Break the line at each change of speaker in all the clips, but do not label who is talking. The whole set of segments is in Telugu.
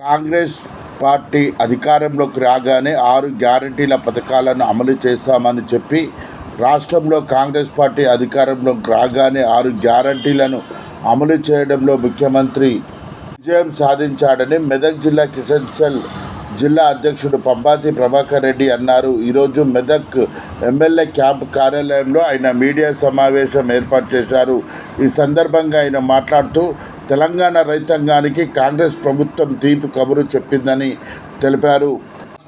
కాంగ్రెస్ పార్టీ అధికారంలోకి రాగానే ఆరు గ్యారంటీల పథకాలను అమలు చేస్తామని చెప్పి రాష్ట్రంలో కాంగ్రెస్ పార్టీ అధికారంలోకి రాగానే ఆరు గ్యారంటీలను అమలు చేయడంలో ముఖ్యమంత్రి విజయం సాధించాడని మెదక్ జిల్లా కిషన్ సెల్ జిల్లా అధ్యక్షుడు పంపాతి ప్రభాకర్ రెడ్డి అన్నారు. ఈరోజు మెదక్ ఎమ్మెల్యే క్యాంప్ కార్యాలయంలో ఆయన మీడియా సమావేశం ఏర్పాటు చేశారు. ఈ సందర్భంగా ఆయన మాట్లాడుతూ తెలంగాణ రైతాంగానికి కాంగ్రెస్ ప్రభుత్వం తీపి కబురు చెప్పిందని తెలిపారు.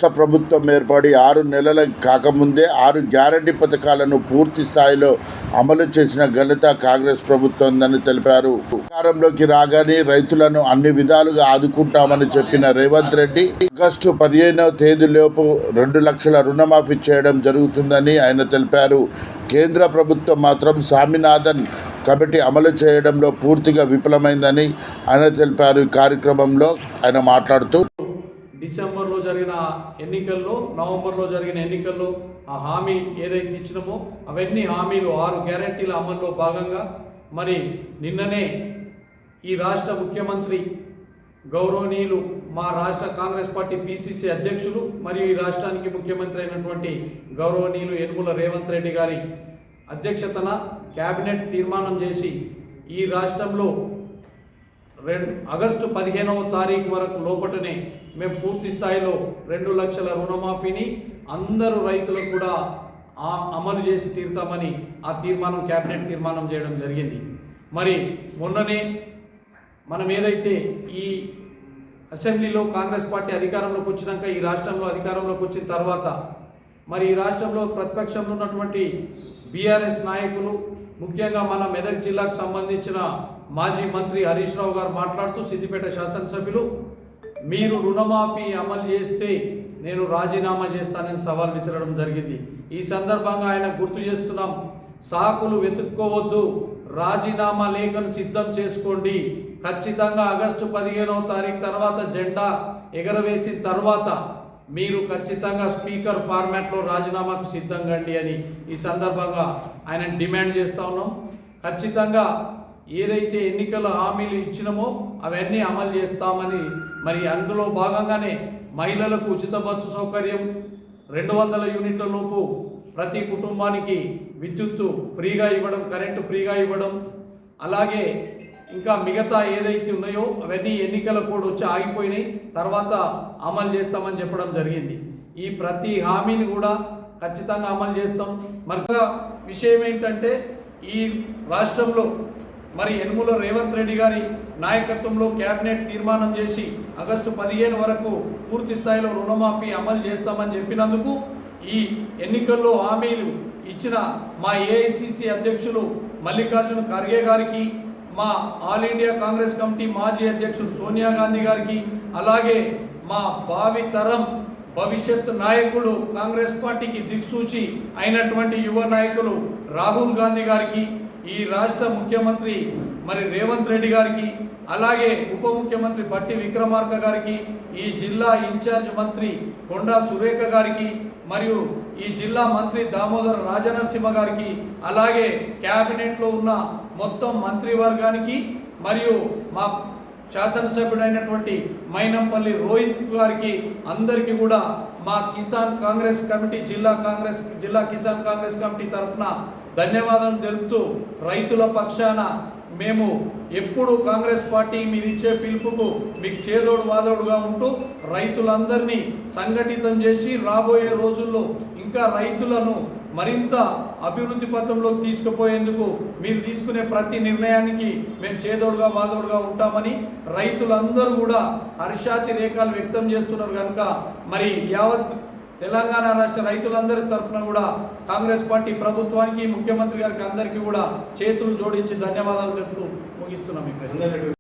రాష్ట్ర ప్రభుత్వం ఏర్పడి ఆరు నెలల కాకముందే ఆరు గ్యారంటీ పథకాలను పూర్తి స్థాయిలో అమలు చేసిన ఘనత కాంగ్రెస్ ప్రభుత్వందని తెలిపారు. అధికారంలోకి రాగానే రైతులను అన్ని విధాలుగా ఆదుకుంటామని చెప్పిన రేవంత్ రెడ్డి ఆగస్టు పదిహేనవ తేదీలోపు రెండు లక్షల రుణమాఫీ చేయడం జరుగుతుందని ఆయన తెలిపారు. కేంద్ర ప్రభుత్వం మాత్రం స్వామినాథన్ కమిటీ అమలు చేయడంలో పూర్తిగా విఫలమైందని ఆయన తెలిపారు. ఈ కార్యక్రమంలో ఆయన మాట్లాడుతూ
డిసెంబర్లో జరిగిన ఎన్నికల్లో నవంబర్లో జరిగిన ఎన్నికల్లో ఆ హామీ ఏదైతే ఇచ్చినామో అవన్నీ హామీలు ఆరు గ్యారంటీల అమల్లో భాగంగా మరి నిన్ననే ఈ రాష్ట్ర ముఖ్యమంత్రి గౌరవనీయులు మా రాష్ట్ర కాంగ్రెస్ పార్టీ పిసిసి అధ్యక్షులు మరియు ఈ రాష్ట్రానికి ముఖ్యమంత్రి అయినటువంటి గౌరవనీయులు యనుమల రేవంత్ రెడ్డి గారి అధ్యక్షతన కేబినెట్ తీర్మానం చేసి ఈ రాష్ట్రంలో రెండు ఆగస్టు పదిహేనవ తారీఖు వరకు లోపటనే మేము పూర్తి స్థాయిలో రెండు లక్షల రుణమాఫీని అందరూ రైతులకు కూడా ఆ- అమలు చేసి తీరుతామని ఆ తీర్మానం కేబినెట్ తీర్మానం చేయడం జరిగింది. మరి మొన్ననే మనం ఏదైతే ఈ అసెంబ్లీలో కాంగ్రెస్ పార్టీ అధికారంలోకి వచ్చినాక ఈ రాష్ట్రంలో అధికారంలోకి వచ్చిన తర్వాత మరి ఈ రాష్ట్రంలో ప్రతిపక్షంలో ఉన్నటువంటి బీఆర్ఎస్ నాయకులు ముఖ్యంగా మన మెదక్ జిల్లాకు సంబంధించిన మాజీ మంత్రి హరీష్ రావు గారు మాట్లాడుతూ సిద్దిపేట శాసనసభ్యులు మీరు రుణమాఫీ అమలు చేస్తే నేను రాజీనామా చేస్తానని సవాల్ విసరడం జరిగింది. ఈ సందర్భంగా ఆయన గుర్తు చేస్తున్నాం సాకులు వెతుక్కోవద్దు రాజీనామా లేఖను సిద్ధం చేసుకోండి. ఖచ్చితంగా ఆగస్టు పదిహేనవ తారీఖు తర్వాత జెండా ఎగరవేసిన తర్వాత మీరు ఖచ్చితంగా స్పీకర్ ఫార్మాట్లో రాజీనామాకు సిద్ధంగా అండి అని ఈ సందర్భంగా ఆయన డిమాండ్ చేస్తూ ఉన్నాం. ఖచ్చితంగా ఏదైతే ఎన్నికల హామీలు ఇచ్చినామో అవన్నీ అమలు చేస్తామని మరి అందులో భాగంగానే మహిళలకు ఉచిత బస్సు సౌకర్యం రెండు వందల యూనిట్ల లోపు ప్రతి కుటుంబానికి విద్యుత్తు ఫ్రీగా ఇవ్వడం కరెంటు ఫ్రీగా ఇవ్వడం అలాగే ఇంకా మిగతా ఏదైతే ఉన్నాయో అవన్నీ ఎన్నికల కోడ్ వచ్చి ఆగిపోయినాయి తర్వాత అమలు చేస్తామని చెప్పడం జరిగింది. ఈ ప్రతి హామీని కూడా ఖచ్చితంగా అమలు చేస్తాం. మరొక విషయం ఏంటంటే ఈ రాష్ట్రంలో మరి యనుమల రేవంత్ రెడ్డి గారి నాయకత్వంలో కేబినెట్ తీర్మానం చేసి ఆగస్టు పదిహేను వరకు పూర్తి స్థాయిలో రుణమాఫీ అమలు చేస్తామని చెప్పినందుకు ఈ ఎన్నికల్లో హామీలు ఇచ్చిన మా ఏఐసిసి అధ్యక్షులు మల్లికార్జున ఖర్గే గారికి మా ఆల్ ఇండియా కాంగ్రెస్ కమిటీ మాజీ అధ్యక్షులు సోనియా గాంధీ గారికి అలాగే మా భావి తరం భవిష్యత్ నాయకుడు కాంగ్రెస్ పార్టీకి దిక్సూచి అయినటువంటి యువ నాయకులు రాహుల్ గాంధీ గారికి ఈ రాష్ట్ర ముఖ్యమంత్రి మరి రేవంత్ రెడ్డి గారికి అలాగే ఉప ముఖ్యమంత్రి బట్టి విక్రమార్క గారికి ఈ జిల్లా ఇన్ఛార్జ్ మంత్రి కొండా సురేఖ గారికి మరియు ఈ జిల్లా మంత్రి దామోదర్ రాజనరసింహ గారికి అలాగే క్యాబినెట్లో ఉన్న మొత్తం మంత్రివర్గానికి మరియు మా శాసనసభ్యుడైనటువంటి మైనంపల్లి రోహిత్ గారికి అందరికీ కూడా మా కిసాన్ కాంగ్రెస్ కమిటీ జిల్లా కాంగ్రెస్ జిల్లా కిసాన్ కాంగ్రెస్ కమిటీ తరఫున ధన్యవాదాలు తెలుపుతూ రైతుల పక్షాన మేము ఎప్పుడు కాంగ్రెస్ పార్టీ మీరు ఇచ్చే పిలుపుకు మీకు చేదోడు వాదోడుగా ఉంటూ రైతులందరినీ సంఘటితం చేసి రాబోయే రోజుల్లో ఇంకా రైతులను మరింత అభివృద్ధి పథంలోకి తీసుకుపోయేందుకు మీరు తీసుకునే ప్రతి నిర్ణయానికి మేము చేదోడుగా వాదోడుగా ఉంటామని రైతులందరూ కూడా హర్షాతి రేఖలు వ్యక్తం చేస్తున్నారు కనుక మరి యావత్ తెలంగాణ రాష్ట్ర రైతులందరి తరఫున కూడా కాంగ్రెస్ పార్టీ ప్రభుత్వానికి ముఖ్యమంత్రి గారికి అందరికీ కూడా చేతులు జోడించి ధన్యవాదాలు తెలుపుతూ ముగిస్తున్నాం